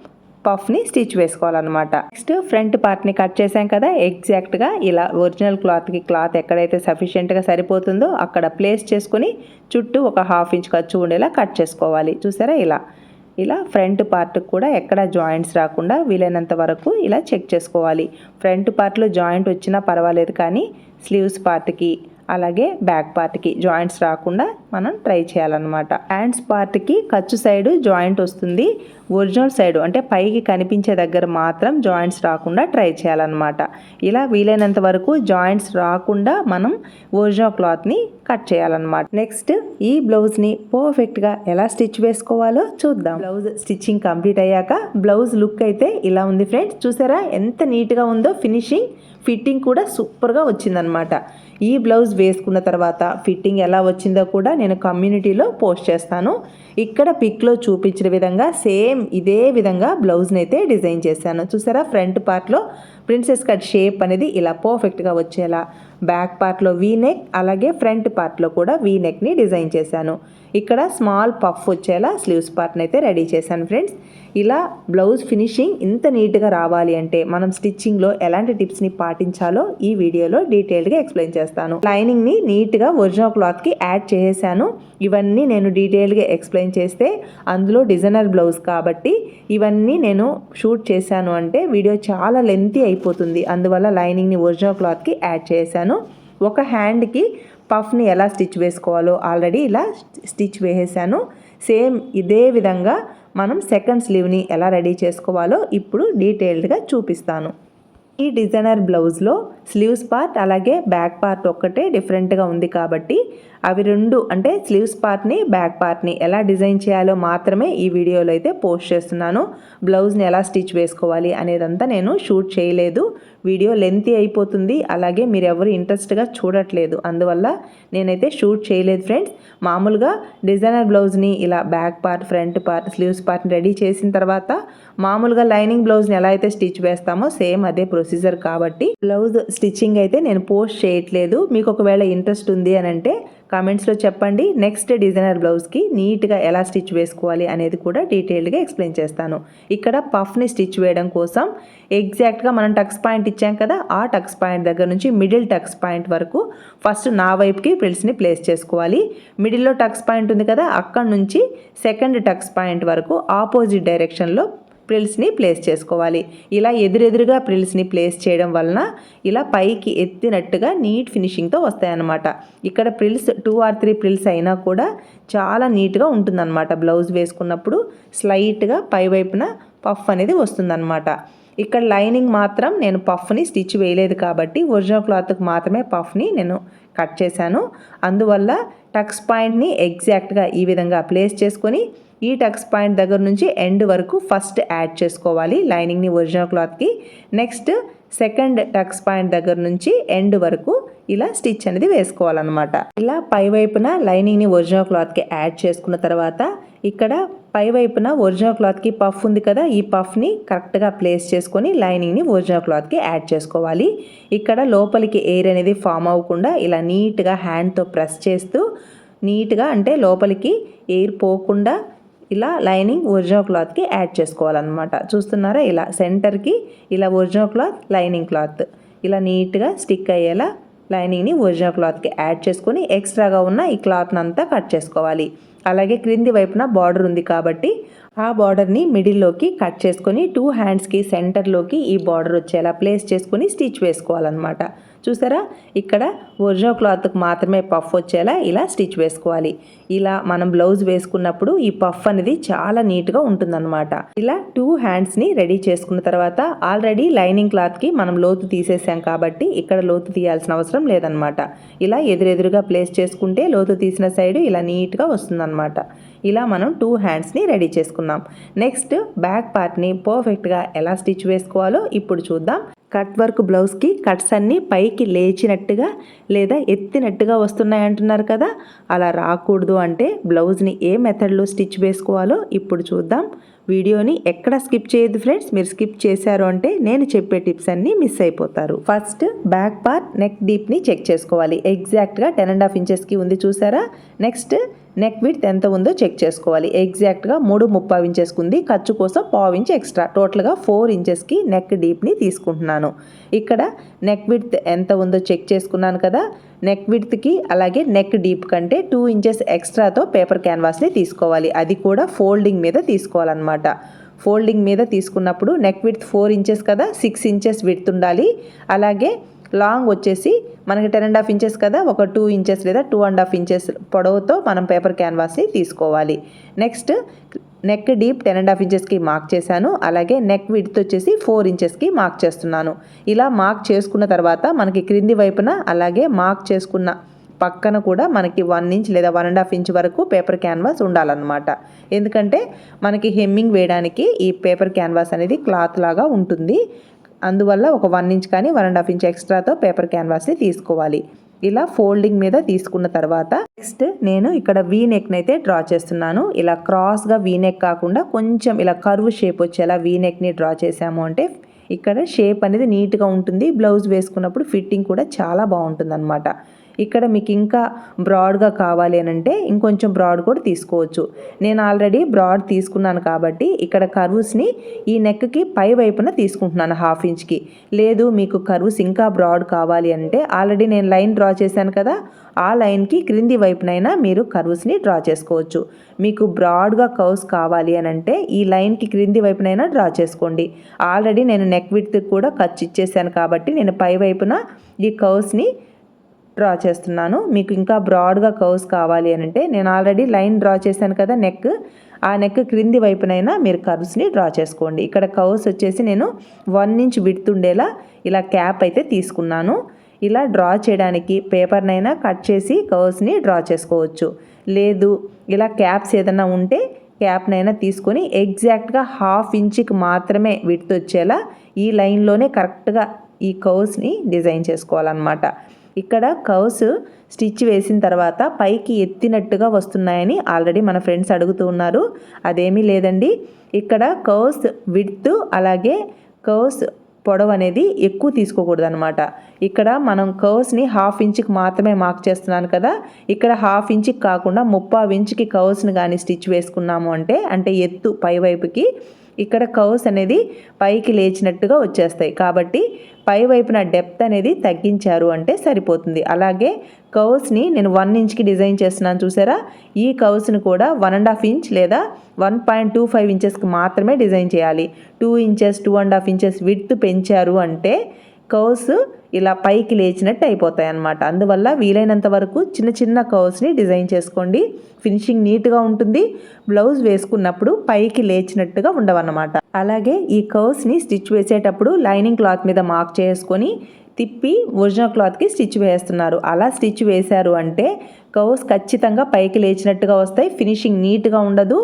పఫ్ని స్టిచ్ వేసుకోవాలన్నమాట. నెక్స్ట్ ఫ్రంట్ పార్ట్ని కట్ చేసాం కదా ఎగ్జాక్ట్గా ఇలా ఒరిజినల్ క్లాత్కి క్లాత్ ఎక్కడైతే సఫిషియెంట్గా సరిపోతుందో అక్కడ ప్లేస్ చేసుకుని చుట్టూ ఒక హాఫ్ ఇంచ్ ఖర్చు ఉండేలా కట్ చేసుకోవాలి. చూసారా ఇలా? ఇలా ఫ్రంట్ పార్ట్కి కూడా ఎక్కడ జాయింట్స్ రాకుండా వీలైనంత వరకు ఇలా చెక్ చేసుకోవాలి. ఫ్రంట్ పార్ట్లో జాయింట్ వచ్చినా పర్వాలేదు కానీ స్లీవ్స్ పార్ట్కి అలాగే బ్యాక్ పార్ట్కి జాయింట్స్ రాకుండా మనం ట్రై చేయాలన్నమాట. హ్యాండ్స్ పార్ట్కి ఖర్చు సైడ్ జాయింట్ వస్తుంది. ఒరిజినల్ సైడ్ అంటే పైకి కనిపించే దగ్గర మాత్రం జాయింట్స్ రాకుండా ట్రై చేయాలన్నమాట. ఇలా వీలైనంత వరకు జాయింట్స్ రాకుండా మనం ఒరిజినల్ క్లాత్ని కట్ చేయాలన్నమాట. నెక్స్ట్ ఈ బ్లౌజ్ని పర్ఫెక్ట్గా ఎలా స్టిచ్ వేసుకోవాలో చూద్దాం. బ్లౌజ్ స్టిచ్చింగ్ కంప్లీట్ అయ్యాక బ్లౌజ్ లుక్ అయితే ఇలా ఉంది ఫ్రెండ్స్. చూసారా? ఎంత నీట్గా ఉందో ఫినిషింగ్ ఫిట్టింగ్ కూడా సూపర్గా వచ్చిందనమాట ఈ బ్లౌజ్ వేసుకున్న తర్వాత ఫిట్టింగ్ ఎలా వచ్చిందో కూడా నేను కమ్యూనిటీలో పోస్ట్ చేస్తాను. ఇక్కడ పిక్లో చూపించిన విధంగా సేమ్ ఇదే విధంగా బ్లౌజ్ని అయితే డిజైన్ చేశాను. చూసారా? ఫ్రంట్ పార్ట్లో ప్రిన్సెస్ కట్ షేప్ అనేది ఇలా పర్ఫెక్ట్గా వచ్చేలా. బ్యాక్ పార్ట్లో వీ నెక్ అలాగే ఫ్రంట్ పార్ట్లో కూడా వీ నెక్ని డిజైన్ చేశాను. ఇక్కడ స్మాల్ పఫ్ వచ్చేలా స్లీవ్స్ పార్ట్ని అయితే రెడీ చేశాను ఫ్రెండ్స్. ఇలా బ్లౌజ్ ఫినిషింగ్ ఇంత నీట్గా రావాలి అంటే మనం స్టిచ్చింగ్లో ఎలాంటి టిప్స్ని పాటించాలో ఈ వీడియోలో డీటెయిల్డ్గా ఎక్స్ప్లెయిన్ చేస్తాను. లైనింగ్ని నీట్గా ఒరిజినల్ క్లాత్కి యాడ్ చేసేసాను. ఇవన్నీ నేను డీటెయిల్గా ఎక్స్ప్లెయిన్ చేస్తే అందులో డిజైనర్ బ్లౌజ్ కాబట్టి ఇవన్నీ నేను షూట్ చేశాను అంటే వీడియో చాలా లెంతీ అయిపోతుంది. అందువల్ల లైనింగ్ని ఒరిజినల్ క్లాత్కి యాడ్ చేశాను. ఒక హ్యాండ్కి పఫ్ని ఎలా స్టిచ్ వేసుకోవాలో ఆల్రెడీ ఇలా స్టిచ్ వేసేసాను. సేమ్ ఇదే విధంగా మనం సెకండ్ స్లీవ్ని ఎలా రెడీ చేసుకోవాలో ఇప్పుడు డీటెయిల్డ్గా చూపిస్తాను. ఈ డిజైనర్ బ్లౌజ్లో స్లీవ్స్ పార్ట్ అలాగే బ్యాక్ పార్ట్ ఒక్కటే డిఫరెంట్గా ఉంది కాబట్టి అవి రెండు అంటే స్లీవ్స్ పార్ట్ని బ్యాక్ పార్ట్ని ఎలా డిజైన్ చేయాలో మాత్రమే ఈ వీడియోలో అయితే పోస్ట్ చేస్తున్నాను. బ్లౌజ్ని ఎలా స్టిచ్ వేసుకోవాలి అనేదంతా నేను షూట్ చేయలేదు. వీడియో లెంతీ అయిపోతుంది. అలాగే మీరు ఎవరు ఇంట్రెస్ట్గా చూడట్లేదు. అందువల్ల నేనైతే షూట్ చేయలేదు ఫ్రెండ్స్. మామూలుగా డిజైనర్ బ్లౌజ్ని ఇలా back part front part sleeves పార్ట్ని రెడీ చేసిన తర్వాత మామూలుగా లైనింగ్ బ్లౌజ్ని ఎలా అయితే స్టిచ్ వేస్తామో సేమ్ అదే ప్రొసీజర్ కాబట్టి బ్లౌజ్ స్టిచ్చింగ్ అయితే నేను పోస్ట్ చేయట్లేదు. మీకు ఒకవేళ ఇంట్రెస్ట్ ఉంది అని అంటే కామెంట్స్లో చెప్పండి. నెక్స్ట్ డిజైనర్ బ్లౌజ్కి నీట్గా ఎలా స్టిచ్ వేసుకోవాలి అనేది కూడా డీటెయిల్డ్గా ఎక్స్ప్లెయిన్ చేస్తాను. ఇక్కడ పఫ్ని స్టిచ్ వేయడం కోసం ఎగ్జాక్ట్గా మనం టక్స్ పాయింట్ ఇచ్చాం కదా ఆ టక్స్ పాయింట్ దగ్గర నుంచి మిడిల్ టక్స్ పాయింట్ వరకు ఫస్ట్ నా వైపుకి ప్రిల్స్ని ప్లేస్ చేసుకోవాలి. మిడిల్లో టక్స్ పాయింట్ ఉంది కదా అక్కడ నుంచి సెకండ్ టక్స్ పాయింట్ వరకు ఆపోజిట్ డైరెక్షన్లో ప్రిల్స్ని ప్లేస్ చేసుకోవాలి. ఇలా ఎదురెదురుగా ప్రిల్స్ని ప్లేస్ చేయడం వలన ఇలా పైకి ఎత్తినట్టుగా నీట్ ఫినిషింగ్తో వస్తాయన్నమాట. ఇక్కడ frills two or three frills అయినా కూడా చాలా నీట్గా ఉంటుందన్నమాట. బ్లౌజ్ వేసుకున్నప్పుడు స్లైట్గా పై వైపున పఫ్ అనేది వస్తుందన్నమాట. ఇక్కడ లైనింగ్ మాత్రం నేను పఫ్ని స్టిచ్ వేయలేదు కాబట్టి ఒరిజినల్ క్లాత్కి మాత్రమే పఫ్ని నేను కట్ చేశాను. అందువల్ల టక్స్ పాయింట్ని ఎగ్జాక్ట్గా ఈ విధంగా ప్లేస్ చేసుకొని ఈ టక్స్ పాయింట్ దగ్గర నుంచి ఎండ్ వరకు ఫస్ట్ యాడ్ చేసుకోవాలి లైనింగ్ని ఒరిజినల్ క్లాత్కి. నెక్స్ట్ సెకండ్ టక్స్ పాయింట్ దగ్గర నుంచి ఎండ్ వరకు ఇలా స్టిచ్ అనేది వేసుకోవాలన్నమాట. ఇలా పై వైపున లైనింగ్ని ఒరిజినల్ క్లాత్కి యాడ్ చేసుకున్న తర్వాత ఇక్కడ పై వైపున ఒరిజినల్ క్లాత్కి పఫ్ ఉంది కదా ఈ పఫ్ని కరెక్ట్గా ప్లేస్ చేసుకొని లైనింగ్ని ఒరిజినల్ క్లాత్కి యాడ్ చేసుకోవాలి. ఇక్కడ లోపలికి ఎయిర్ అనేది ఫామ్ అవ్వకుండా ఇలా నీట్గా హ్యాండ్తో ప్రెస్ చేస్తూ నీట్గా అంటే లోపలికి ఎయిర్ పోకుండా ఇలా లైనింగ్ ఒరిజినల్ క్లాత్కి యాడ్ చేసుకోవాలన్నమాట. చూస్తున్నారా? ఇలా సెంటర్కి ఇలా ఒరిజినల్ క్లాత్ లైనింగ్ క్లాత్. ఇలా నీట్గా స్టిక్ అయ్యేలా లైనింగ్ని ఒరిజినల్ క్లాత్కి యాడ్ చేసుకొని ఎక్స్ట్రాగా ఉన్న ఈ క్లాత్ని అంతా కట్ చేసుకోవాలి. అలాగే క్రింది వైపున బార్డర్ ఉంది కాబట్టి ఆ బార్డర్ని మిడిల్లోకి కట్ చేసుకొని టూ హ్యాండ్స్కి సెంటర్లోకి ఈ బార్డర్ వచ్చేలా ప్లేస్ చేసుకొని స్టిచ్ వేసుకోవాలన్నమాట. చూసారా? ఇక్కడ ఒరిజినల్ క్లాత్కి మాత్రమే పఫ్ వచ్చేలా ఇలా స్టిచ్ వేసుకోవాలి. ఇలా మనం బ్లౌజ్ వేసుకున్నప్పుడు ఈ పఫ్ అనేది చాలా నీట్గా ఉంటుందన్నమాట. ఇలా టూ హ్యాండ్స్ని రెడీ చేసుకున్న తర్వాత ఆల్రెడీ లైనింగ్ క్లాత్కి మనం లోతు తీసేసాం కాబట్టి ఇక్కడ లోతు తీయాల్సిన అవసరం లేదనమాట ఇలా ఎదురెదురుగా ప్లేస్ చేసుకుంటే లోతు తీసిన సైడ్ ఇలా నీట్గా వస్తుందన్నమాట. ఇలా మనం టూ హ్యాండ్స్ని రెడీ చేసుకున్నాం. నెక్స్ట్ బ్యాక్ పార్ట్ని పర్ఫెక్ట్గా ఎలా స్టిచ్ వేసుకోవాలో ఇప్పుడు చూద్దాం. కట్ వర్క్ బ్లౌజ్కి కట్స్ అన్నీ పైకి లేచినట్టుగా లేదా ఎత్తినట్టుగా వస్తున్నాయి అంటున్నారు కదా. అలా రాకూడదు అంటే బ్లౌజ్ని ఏ మెథడ్లో స్టిచ్ వేసుకోవాలో ఇప్పుడు చూద్దాం. వీడియోని ఎక్కడ స్కిప్ చేయదు ఫ్రెండ్స్ మీరు స్కిప్ చేశారు అంటే నేను చెప్పే టిప్స్ అన్నీ మిస్ అయిపోతారు. ఫస్ట్ బ్యాక్ పార్ట్ నెక్ డీప్ని చెక్ చేసుకోవాలి. ఎగ్జాక్ట్గా టెన్ అండ్ హాఫ్ ఇంచెస్కి ఉంది చూసారా? నెక్స్ట్ నెక్ విడ్త్ ఎంత ఉందో చెక్ చేసుకోవాలి. ఎగ్జాక్ట్గా మూడు ముప్పావు ఇంచెస్ ఉంది ఖర్చు కోసం పావు ఇంచ్ ఎక్స్ట్రా టోటల్గా ఫోర్ ఇంచెస్కి నెక్ డీప్ని తీసుకుంటున్నాను. ఇక్కడ నెక్ విడ్త్ ఎంత ఉందో చెక్ చేసుకున్నాను కదా. నెక్ విడ్త్కి అలాగే నెక్ డీప్ కంటే టూ ఇంచెస్ ఎక్స్ట్రాతో పేపర్ క్యాన్వాస్ని తీసుకోవాలి. అది కూడా ఫోల్డింగ్ మీద తీసుకోవాలన్నమాట. ఫోల్డింగ్ మీద తీసుకున్నప్పుడు నెక్ విడ్త్ ఫోర్ ఇంచెస్ కదా. సిక్స్ ఇంచెస్ విడ్త్ ఉండాలి. అలాగే లాంగ్ వచ్చేసి మనకి టెన్ అండ్ హాఫ్ ఇంచెస్ కదా ఒక టూ ఇంచెస్ లేదా టూ అండ్ హాఫ్ ఇంచెస్ పొడవుతో మనం పేపర్ క్యాన్వాస్ని తీసుకోవాలి. Next neck deep ten and half ఇంచెస్కి మార్క్ చేశాను. అలాగే నెక్ విడ్త్ వచ్చేసి ఫోర్ ఇంచెస్కి మార్క్ చేస్తున్నాను. ఇలా మార్క్ చేసుకున్న తర్వాత మనకి క్రింది వైపున అలాగే మార్క్ చేసుకున్న పక్కన కూడా మనకి వన్ ఇంచ్ లేదా వన్ అండ్ హాఫ్ ఇంచ్ వరకు పేపర్ క్యాన్వాస్ ఉండాలన్నమాట. ఎందుకంటే మనకి హెమ్మింగ్ వేయడానికి ఈ పేపర్ క్యాన్వాస్ అనేది క్లాత్ లాగా ఉంటుంది. అందువల్ల ఒక వన్ ఇంచ్ కానీ వన్ అండ్ హాఫ్ ఇంచ్ ఎక్స్ట్రాతో పేపర్ క్యాన్వాస్ని తీసుకోవాలి. ఇలా ఫోల్డింగ్ మీద తీసుకున్న తర్వాత నెక్స్ట్ నేను ఇక్కడ వీ నెక్ని అయితే డ్రా చేస్తున్నాను. ఇలా క్రాస్గా వీ నెక్ కాకుండా కొంచెం ఇలా కర్వ్ షేప్ వచ్చేలా వీ నెక్ని డ్రా చేసాము అంటే ఇక్కడ షేప్ అనేది నీట్గా ఉంటుంది. బ్లౌజ్ వేసుకున్నప్పుడు ఫిట్టింగ్ కూడా చాలా బాగుంటుంది అనమాట ఇక్కడ మీకు ఇంకా బ్రాడ్గా కావాలి అని అంటే ఇంకొంచెం బ్రాడ్ కూడా తీసుకోవచ్చు. నేను ఆల్రెడీ బ్రాడ్ తీసుకున్నాను కాబట్టి ఇక్కడ కర్వ్స్ని ఈ నెక్కి పై వైపున తీసుకుంటున్నాను హాఫ్ ఇంచ్కి లేదు మీకు కర్వ్స్ ఇంకా బ్రాడ్ కావాలి అంటే ఆల్రెడీ నేను లైన్ డ్రా చేశాను కదా ఆ లైన్కి క్రింది వైపునైనా మీరు కర్వ్స్ని డ్రా చేసుకోవచ్చు. మీకు బ్రాడ్గా కర్వ్స్ కావాలి అని అంటే ఈ లైన్కి క్రింది వైపునైనా డ్రా చేసుకోండి. ఆల్రెడీ నేను నెక్ విడ్త్ కూడా ఖర్చు ఇచ్చేసాను కాబట్టి నేను పై వైపున ఈ కర్వ్స్ని డ్రా చేస్తున్నాను. మీకు ఇంకా బ్రాడ్గా కర్వ్స్ కావాలి అని అంటే నేను ఆల్రెడీ లైన్ డ్రా చేశాను కదా నెక్. ఆ నెక్ క్రింది వైపునైనా మీరు కర్వ్స్ని డ్రా చేసుకోండి. ఇక్కడ కర్వ్స్ వచ్చేసి నేను వన్ ఇంచ్ విడుతుండేలా ఇలా క్యాప్ అయితే తీసుకున్నాను. ఇలా డ్రా చేయడానికి పేపర్నైనా కట్ చేసి కర్వ్స్ని డ్రా చేసుకోవచ్చు. లేదు ఇలా క్యాప్స్ ఏదైనా ఉంటే క్యాప్నైనా తీసుకొని ఎగ్జాక్ట్గా హాఫ్ ఇంచ్కి మాత్రమే విడుతొచ్చేలా వచ్చేలా ఈ లైన్లోనే కరెక్ట్గా ఈ కర్వ్స్ని డిజైన్ చేసుకోవాలన్నమాట. ఇక్కడ కర్వ్స్ స్టిచ్ వేసిన తర్వాత పైకి ఎత్తినట్టుగా వస్తున్నాయని ఆల్రెడీ మన ఫ్రెండ్స్ అడుగుతూ ఉన్నారు. అదేమీ లేదండి. ఇక్కడ కర్వ్స్ విడ్త్ అలాగే కర్వ్స్ పొడవు అనేది ఎక్కువ తీసుకోకూడదు అనమాట ఇక్కడ మనం కర్వ్స్ని హాఫ్ ఇంచ్కి మాత్రమే మార్క్ చేస్తున్నాను కదా. ఇక్కడ హాఫ్ ఇంచ్కి కాకుండా ముప్పావు ఇంచ్కి కర్వ్స్ని కానీ స్టిచ్ వేసుకున్నాము అంటే అంటే ఎత్తు పై వైపుకి ఇక్కడ కౌస్ అనేది పైకి లేచినట్టుగా వచ్చేస్తాయి. కాబట్టి పై వైపున డెప్త్ అనేది తగ్గించారు అంటే సరిపోతుంది. అలాగే కౌస్ని నేను వన్ ఇంచ్కి డిజైన్ చేస్తున్నాను చూసారా? ఈ కౌస్ని కూడా వన్ అండ్ హాఫ్ ఇంచ్ లేదా వన్ పాయింట్ టూ ఫైవ్ ఇంచెస్కి మాత్రమే డిజైన్ చేయాలి. Two inches two and half inches width పెంచారు అంటే కర్వ్స్ ఇలా పైకి లేచినట్టు అయిపోతాయి అన్నమాట అందువల్ల వీలైనంత వరకు చిన్న చిన్న కర్వ్స్ని డిజైన్ చేసుకోండి. ఫినిషింగ్ నీట్గా ఉంటుంది. బ్లౌజ్ వేసుకున్నప్పుడు పైకి లేచినట్టుగా ఉండవన్నమాట. అలాగే ఈ కర్వ్స్ని స్టిచ్ వేసేటప్పుడు లైనింగ్ క్లాత్ మీద మార్క్ చేసుకొని తిప్పి ఒరిజినల్ క్లాత్కి స్టిచ్ వేస్తున్నారు. అలా స్టిచ్ వేశారు అంటే కర్వ్స్ ఖచ్చితంగా పైకి లేచినట్టుగా వస్తాయి. ఫినిషింగ్ నీట్గా ఉండదు.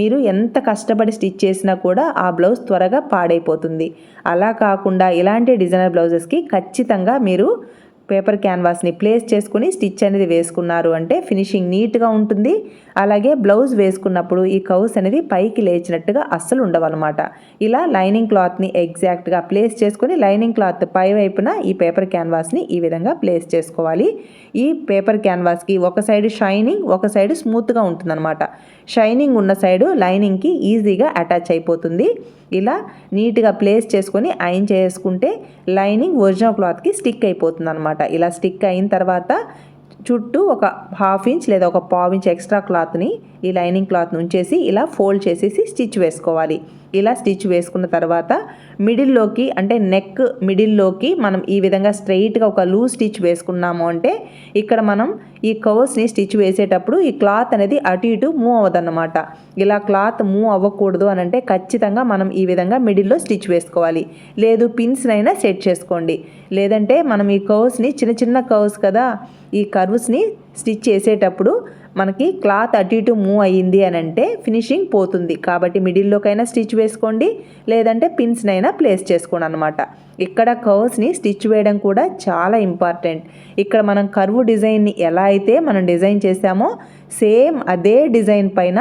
మీరు ఎంత కష్టపడి స్టిచ్ చేసినా కూడా ఆ బ్లౌజ్ త్వరగా పాడైపోతుంది. అలా కాకుండా ఇలాంటి డిజైనర్ బ్లౌజెస్కి ఖచ్చితంగా మీరు పేపర్ క్యాన్వాస్ని ప్లేస్ చేసుకుని స్టిచ్ అనేది వేసుకున్నారు. అంటే ఫినిషింగ్ నీట్గా ఉంటుంది. అలాగే బ్లౌజ్ వేసుకున్నప్పుడు ఈ కౌస్ అనేది పైకి లేచినట్టుగా అస్సలు ఉండవన్నమాట. ఇలా లైనింగ్ క్లాత్ని ఎగ్జాక్ట్గా ప్లేస్ చేసుకొని లైనింగ్ క్లాత్ పై వైపున ఈ పేపర్ క్యాన్వాస్ని ఈ విధంగా ప్లేస్ చేసుకోవాలి. ఈ పేపర్ క్యాన్వాస్కి ఒక సైడ్ షైనింగ్ ఒక సైడ్ స్మూత్గా ఉంటుందన్నమాట. షైనింగ్ ఉన్న సైడు లైనింగ్కి ఈజీగా అటాచ్ అయిపోతుంది. ఇలా నీట్గా ప్లేస్ చేసుకొని ఐన్ చేసుకుంటే లైనింగ్ ఒరిజినల్ క్లాత్కి స్టిక్ అయిపోతుంది అనమాట ఇలా స్టిక్ అయిన తర్వాత చుట్టూ ఒక హాఫ్ ఇంచ్ లేదా ఒక పావు ఇంచ్ ఎక్స్ట్రా క్లాత్ని ఈ లైనింగ్ క్లాత్ ఉంచేసి ఇలా ఫోల్డ్ చేసేసి స్టిచ్ వేసుకోవాలి. ఇలా స్టిచ్ వేసుకున్న తర్వాత మిడిల్లోకి అంటే నెక్ మిడిల్లోకి మనం ఈ విధంగా స్ట్రైట్గా ఒక లూజ్ స్టిచ్ వేసుకున్నాము అంటే ఇక్కడ మనం ఈ కవర్స్ని స్టిచ్ వేసేటప్పుడు ఈ క్లాత్ అనేది అటు ఇటు మూవ్ అవ్వదన్నమాట. ఇలా క్లాత్ మూవ్ అవ్వకూడదు అని అంటే ఖచ్చితంగా మనం ఈ విధంగా మిడిల్లో స్టిచ్ వేసుకోవాలి. లేదు పిన్స్నైనా సెట్ చేసుకోండి. లేదంటే మనం ఈ కవర్స్ని చిన్న చిన్న కవర్స్ కదా ఈ కర్వ్స్ని స్టిచ్ చేసేటప్పుడు మనకి క్లాత్ అటు ఇటు మూవ్ అయ్యింది అని అంటే ఫినిషింగ్ పోతుంది. కాబట్టి మిడిల్లోకైనా స్టిచ్ వేసుకోండి లేదంటే పిన్స్నైనా ప్లేస్ చేసుకోండి అనమాట ఇక్కడ కర్వ్స్ని స్టిచ్ వేయడం కూడా చాలా ఇంపార్టెంట్. ఇక్కడ మనం కర్వ్ డిజైన్ని ఎలా అయితే మనం డిజైన్ చేసామో సేమ్ అదే డిజైన్ పైన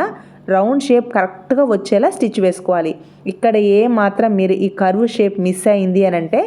రౌండ్ షేప్ కరెక్ట్గా వచ్చేలా స్టిచ్ వేసుకోవాలి. ఇక్కడ ఏ మాత్రం మీరు ఈ కర్వ్ షేప్ మిస్ అయింది అని అంటే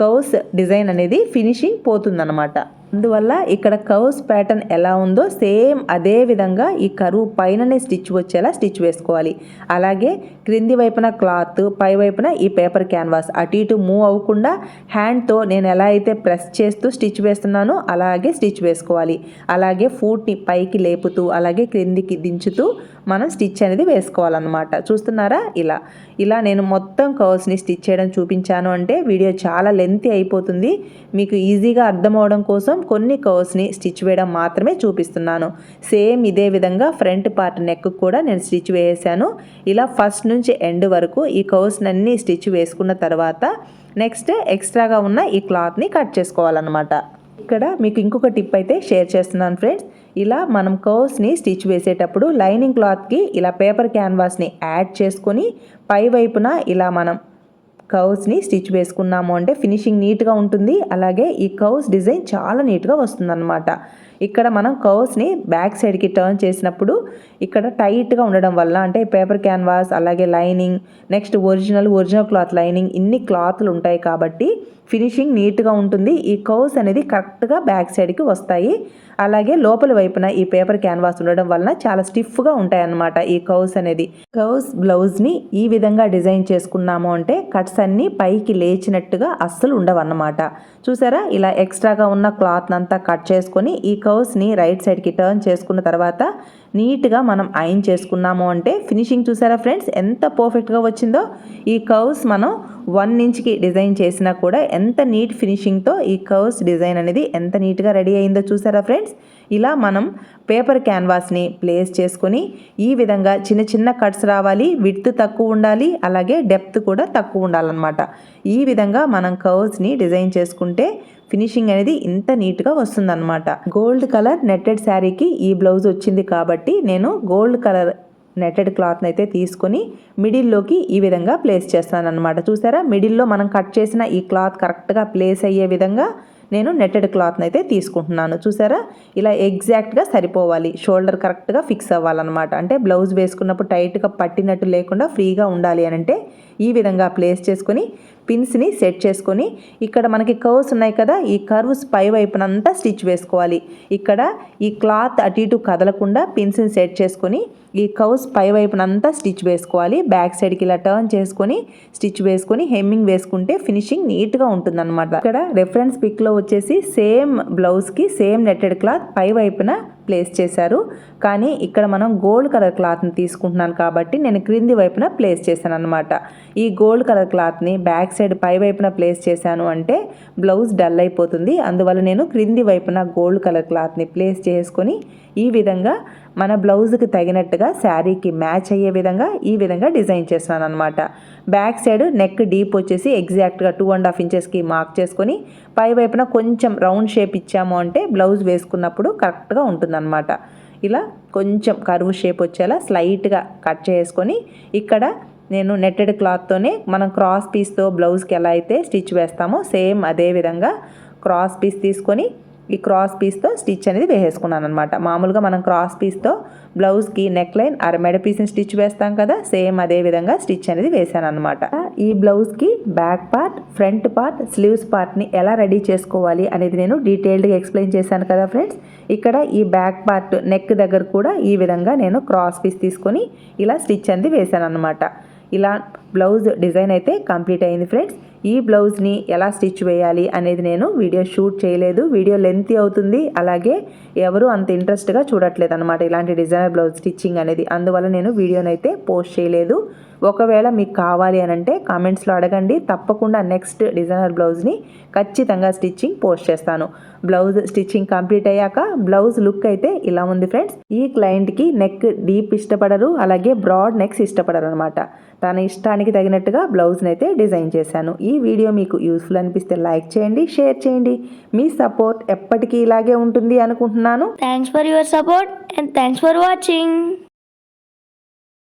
కర్వ్స్ డిజైన్ అనేది ఫినిషింగ్ పోతుందన్నమాట. అందువల్ల ఇక్కడ కర్వ్స్ ప్యాటర్న్ ఎలా ఉందో సేమ్ అదే విధంగా ఈ కరువు పైననే స్టిచ్ వచ్చేలా స్టిచ్ వేసుకోవాలి. అలాగే క్రింది వైపున క్లాత్ పై వైపున ఈ పేపర్ క్యాన్వాస్ అటు ఇటు మూవ్ అవ్వకుండా హ్యాండ్తో నేను ఎలా అయితే ప్రెస్ చేస్తూ స్టిచ్ వేస్తున్నానో అలాగే స్టిచ్ వేసుకోవాలి. అలాగే ఫూట్ని పైకి లేపుతూ అలాగే క్రిందికి దించుతూ మనం స్టిచ్ అనేది వేసుకోవాలన్నమాట. చూస్తున్నారా? ఇలా. ఇలా నేను మొత్తం కర్వ్స్ని స్టిచ్ చేయడం చూపించాను అంటే వీడియో చాలా లెంతీ అయిపోతుంది. మీకు ఈజీగా అర్థం అవడం కోసం కొన్ని కర్వ్స్ని స్టిచ్ వేయడం మాత్రమే చూపిస్తున్నాను. సేమ్ ఇదే విధంగా ఫ్రంట్ పార్ట్ నెక్ కూడా నేను స్టిచ్ వేసాను ఇలా ఫస్ట్ నుంచి ఎండ్ వరకు ఈ కర్వ్స్ అన్నీ స్టిచ్ వేసుకున్న తర్వాత నెక్స్ట్ ఎక్స్ట్రాగా ఉన్న ఈ క్లాత్ని కట్ చేసుకోవాలన్నమాట. ఇక్కడ మీకు ఇంకొక టిప్ అయితే షేర్ చేస్తున్నాను ఫ్రెండ్స్. ఇలా మనం కర్వ్స్ని స్టిచ్ వేసేటప్పుడు లైనింగ్ క్లాత్కి ఇలా పేపర్ క్యాన్వాస్ని యాడ్ చేసుకొని పై వైపున ఇలా మనం కర్వ్స్ని స్టిచ్ వేసుకున్నాము అంటే ఫినిషింగ్ నీట్గా ఉంటుంది. అలాగే ఈ కర్వ్స్ డిజైన్ చాలా నీట్గా వస్తుందన్నమాట. ఇక్కడ మనం కర్వ్స్ని బ్యాక్ సైడ్కి టర్న్ చేసినప్పుడు ఇక్కడ టైట్గా ఉండడం వల్ల అంటే పేపర్ క్యాన్వాస్ అలాగే lining next original original cloth lining ఇన్ని క్లాత్లు ఉంటాయి కాబట్టి ఫినిషింగ్ నీట్గా ఉంటుంది. ఈ కర్వ్స్ అనేది కరెక్ట్గా బ్యాక్ సైడ్కి వస్తాయి. అలాగే లోపల వైపున ఈ పేపర్ క్యాన్వాస్ ఉండడం వలన చాలా స్టిఫ్గా ఉంటాయన్నమాట ఈ కౌస్ అనేది. కౌస్ బ్లౌజ్ని ఈ విధంగా డిజైన్ చేసుకున్నాము అంటే కట్స్ అన్నీ పైకి లేచినట్టుగా అస్సలు ఉండవన్నమాట. చూసారా? ఇలా ఎక్స్ట్రాగా ఉన్న క్లాత్ అంతా కట్ చేసుకొని ఈ కౌస్ని రైట్ సైడ్కి టర్న్ చేసుకున్న తర్వాత నీట్గా మనం ఐన్ చేసుకున్నాము అంటే ఫినిషింగ్ చూసారా ఫ్రెండ్స్? ఎంత పర్ఫెక్ట్గా వచ్చిందో? ఈ కర్వ్స్ మనం వన్ ఇంచ్కి డిజైన్ చేసినా కూడా ఎంత నీట్ ఫినిషింగ్తో ఈ కర్వ్స్ డిజైన్ అనేది ఎంత నీట్గా రెడీ అయిందో చూసారా ఫ్రెండ్స్? ఇలా మనం పేపర్ క్యాన్వాస్ని ప్లేస్ చేసుకొని ఈ విధంగా చిన్న చిన్న కట్స్ రావాలి విడ్త్ తక్కువ ఉండాలి అలాగే డెప్త్ కూడా తక్కువ ఉండాలన్నమాట. ఈ విధంగా మనం కర్వ్స్ని డిజైన్ చేసుకుంటే ఫినిషింగ్ అనేది ఇంత నీట్గా వస్తుందన్నమాట. గోల్డ్ కలర్ నెట్టెడ్ శారీకి ఈ బ్లౌజ్ వచ్చింది కాబట్టి నేను గోల్డ్ కలర్ నెట్టెడ్ క్లాత్ని అయితే తీసుకొని మిడిల్లోకి ఈ విధంగా ప్లేస్ చేస్తాను అనమాట చూసారా? మిడిల్లో మనం కట్ చేసిన ఈ క్లాత్ కరెక్ట్గా ప్లేస్ అయ్యే విధంగా నేను నెట్టెడ్ క్లాత్ని అయితే తీసుకుంటున్నాను. చూసారా? ఇలా ఎగ్జాక్ట్గా సరిపోవాలి. షోల్డర్ కరెక్ట్గా ఫిక్స్ అవ్వాలన్నమాట. అంటే బ్లౌజ్ వేసుకున్నప్పుడు టైట్గా పట్టినట్టు లేకుండా ఫ్రీగా ఉండాలి అని అంటే ఈ విధంగా ప్లేస్ చేసుకొని పిన్స్ని సెట్ చేసుకొని ఇక్కడ మనకి కర్వ్స్ ఉన్నాయి కదా ఈ కర్వ్స్ పై వైపునంతా స్టిచ్ వేసుకోవాలి. ఇక్కడ ఈ క్లాత్ అటు ఇటు కదలకుండా పిన్స్ని సెట్ చేసుకొని ఈ కర్వ్స్ పై వైపునంతా స్టిచ్ వేసుకోవాలి. బ్యాక్ సైడ్కి ఇలా టర్న్ చేసుకొని స్టిచ్ వేసుకొని హెమ్మింగ్ వేసుకుంటే ఫినిషింగ్ నీట్గా ఉంటుందన్నమాట. ఇక్కడ రెఫరెన్స్ పిక్లో వచ్చేసి సేమ్ బ్లౌజ్కి సేమ్ నెట్టెడ్ క్లాత్ పై వైపున ప్లేస్ చేశారు. కానీ ఇక్కడ మనం గోల్డ్ కలర్ క్లాత్ని తీసుకుంటున్నాను కాబట్టి నేను క్రింది వైపున ప్లేస్ చేశాను అనమాట ఈ గోల్డ్ కలర్ క్లాత్ని బ్యాక్ సైడ్ పై వైపున ప్లేస్ చేశాను అంటే బ్లౌజ్ డల్ అయిపోతుంది. అందువల్ల నేను క్రింది వైపున గోల్డ్ కలర్ క్లాత్ని ప్లేస్ చేసుకొని ఈ విధంగా మన బ్లౌజ్కి తగినట్టుగా శారీకి మ్యాచ్ అయ్యే విధంగా ఈ విధంగా డిజైన్ చేస్తున్నాను అనమాట బ్యాక్ సైడ్ నెక్ డీప్ వచ్చేసి ఎగ్జాక్ట్గా టూ అండ్ హాఫ్ ఇంచెస్కి మార్క్ చేసుకొని పై వైపున కొంచెం రౌండ్ షేప్ ఇచ్చాము అంటే బ్లౌజ్ వేసుకున్నప్పుడు కరెక్ట్గా ఉంటుందన్నమాట. ఇలా కొంచెం కరువు షేప్ వచ్చేలా స్లైట్గా కట్ చేసుకొని ఇక్కడ నేను నెట్టెడ్ క్లాత్తోనే మనం క్రాస్ పీస్తో బ్లౌజ్కి ఎలా అయితే స్టిచ్ వేస్తామో సేమ్ అదే విధంగా క్రాస్ పీస్ తీసుకొని ఈ క్రాస్ పీస్తో స్టిచ్ అనేది వేసేసుకున్నాను అనమాట మామూలుగా మనం క్రాస్ పీస్తో బ్లౌజ్కి నెక్ లైన్ అర మెడ పీస్ని స్టిచ్ వేస్తాం కదా సేమ్ అదే విధంగా స్టిచ్ అనేది వేసాను అనమాట ఈ బ్లౌజ్కి back part front part sleeves పార్ట్ని ఎలా రెడీ చేసుకోవాలి అనేది నేను డీటెయిల్డ్గా ఎక్స్ప్లెయిన్ చేశాను కదా ఫ్రెండ్స్. ఇక్కడ ఈ బ్యాక్ పార్ట్ నెక్ దగ్గర కూడా ఈ విధంగా నేను క్రాస్ పీస్ తీసుకొని ఇలా స్టిచ్ అనేది వేసాను అనమాట ఇలా బ్లౌజ్ డిజైన్ అయితే కంప్లీట్ అయింది ఫ్రెండ్స్. ఈ బ్లౌజ్ని ఎలా స్టిచ్ వేయాలి అనేది నేను వీడియో షూట్ చేయలేదు. వీడియో లెంత్ అవుతుంది. అలాగే ఎవరు అంత ఇంట్రెస్ట్గా చూడట్లేదు అనమాట ఇలాంటి డిజైనర్ బ్లౌజ్ స్టిచ్చింగ్ అనేది. అందువల్ల నేను వీడియోనైతే పోస్ట్ చేయలేదు. ఒకవేళ మీకు కావాలి అని అంటే కామెంట్స్లో అడగండి. తప్పకుండా నెక్స్ట్ డిజైనర్ బ్లౌజ్ని ఖచ్చితంగా స్టిచ్చింగ్ పోస్ట్ చేస్తాను. బ్లౌజ్ స్టిచ్చింగ్ కంప్లీట్ అయ్యాక బ్లౌజ్ లుక్ అయితే ఇలా ఉంది ఫ్రెండ్స్. ఈ క్లయింట్కి నెక్ డీప్ ఇష్టపడరు. అలాగే బ్రాడ్ నెక్స్ ఇష్టపడరు అనమాట తన ఇష్టానికి తగినట్టుగా బ్లౌజ్ని అయితే డిజైన్ చేశాను. ఈ వీడియో మీకు యూస్ఫుల్ అనిపిస్తే లైక్ చేయండి షేర్ చేయండి. మీ సపోర్ట్ ఎప్పటికీ ఇలాగే ఉంటుంది అనుకుంటున్నాను. Thanks for your support and thanks for watching